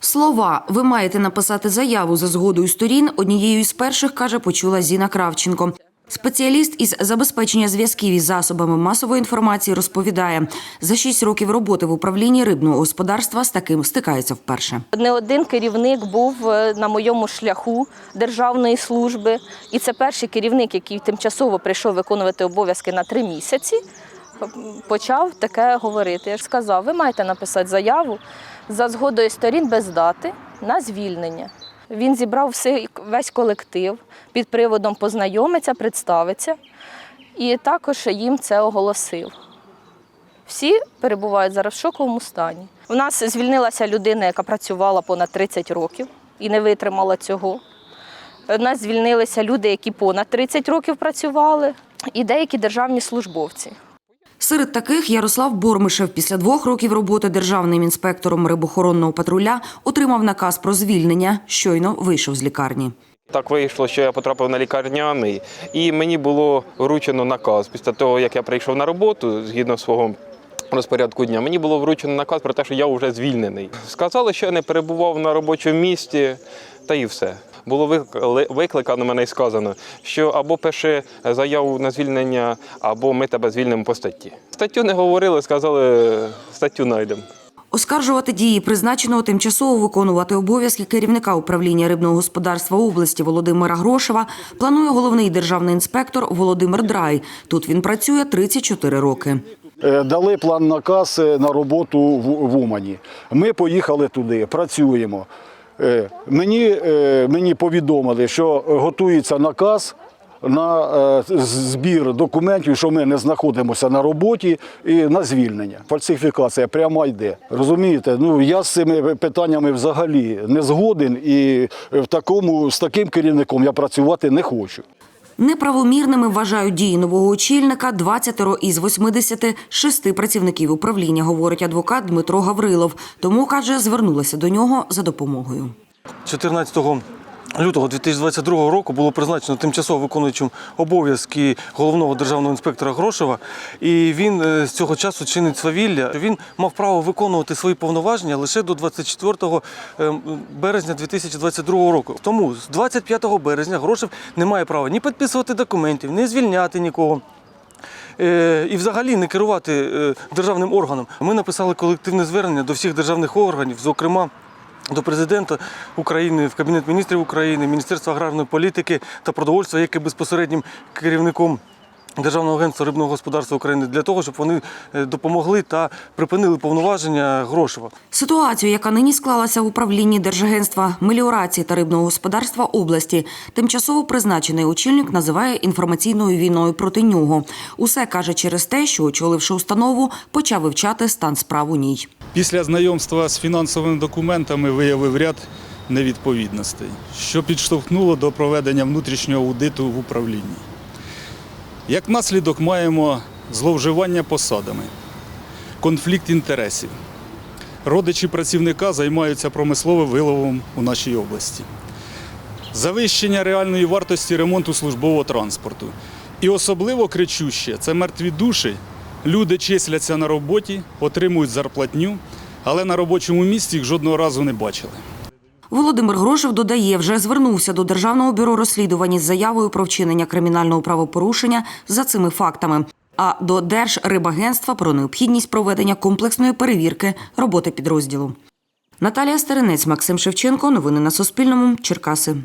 Слова ви маєте написати заяву за згодою сторін. Однією із перших каже, почула Зіна Кравченко. Спеціаліст із забезпечення зв'язків із засобами масової інформації розповідає, за шість років роботи в управлінні рибного господарства з таким стикається вперше. Не один керівник був е, на моєму шляху державної служби, і це перший керівник, який тимчасово прийшов виконувати обов'язки на три місяці. Почав таке говорити. Я ж сказав, ви маєте написати заяву за згодою сторін без дати на звільнення. Він зібрав все, весь колектив під приводом познайомиться, представиться і також їм це оголосив. Всі перебувають зараз в шоковому стані. У нас звільнилася людина, яка працювала понад 30 років і не витримала цього. У нас звільнилися люди, які понад 30 років працювали, і деякі державні службовці. Серед таких Ярослав Бормишев після двох років роботи державним інспектором рибохоронного патруля отримав наказ про звільнення. Щойно вийшов з лікарні. Так вийшло, що я потрапив на лікарняний, і мені було вручено наказ. Після того, як я прийшов на роботу згідно свого розпорядку дня, мені було вручено наказ про те, що я вже звільнений. Сказали, що я не перебував на робочому місці, та і все. Було викли- викликано мене і сказано, що або пиши заяву на звільнення, або ми тебе звільнимо по статті. Статтю не говорили, сказали, статтю знайдемо. Оскаржувати дії призначеного тимчасово виконувати обов'язки керівника управління рибного господарства області Володимира Грошева планує головний державний інспектор Володимир Драй. Тут він працює 34 роки. Е, Дали план наказ е, на роботу в Умані. Ми поїхали туди, працюємо. Е, Мені, е, мені повідомили, що готується наказ на е, збір документів, що ми не знаходимося на роботі і на звільнення. Фальсифікація прямо йде. Розумієте? Ну я з цими питаннями взагалі не згоден, і в такому з таким керівником я працювати не хочу. Неправомірними вважають дії нового очільника 20 із 86 працівників управління, говорить адвокат Дмитро Гаврилов. Тому каже, звернулася до нього за допомогою. 14 лютого 2022 року було призначено тимчасово виконуючим обов'язки головного державного інспектора Грошева, і він е, з цього часу чинить свавілля. Він мав право виконувати свої повноваження лише до 24 е, березня 2022 року. Тому з 25 березня Грошев не має права ні підписувати документів, ні звільняти нікого. Е, і взагалі не керувати державним органом. Ми написали колективне звернення до всіх державних органів, зокрема. До президента України, в Кабінет міністрів України, Міністерства аграрної політики та продовольства, яке безпосереднім керівником Державного агентства рибного господарства України, для того, щоб вони е, допомогли та припинили повноваження Грошева. Ситуацію, яка нині склалася в управлінні Держагентства меліорації та рибного господарства області, тимчасово призначений очільник називає інформаційною війною проти нього. Усе каже через те, що очоливши установу, почав вивчати стан справ у ній. Після знайомства з фінансовими документами виявив ряд невідповідностей, що підштовхнуло до проведення внутрішнього аудиту в управлінні. Як наслідок маємо зловживання посадами, конфлікт інтересів. Родичі працівника займаються промисловим виловом у нашій області, завищення реальної вартості ремонту службового транспорту. І особливо кричуще це мертві душі. Люди числяться на роботі, отримують зарплатню, але на робочому місці їх жодного разу не бачили. Володимир Грошев додає, вже звернувся до Державного бюро розслідувань із заявою про вчинення кримінального правопорушення за цими фактами. А до Держрибагентства про необхідність проведення комплексної перевірки роботи підрозділу. Наталія Стеренець, Максим Шевченко. Новини на Суспільному. Черкаси.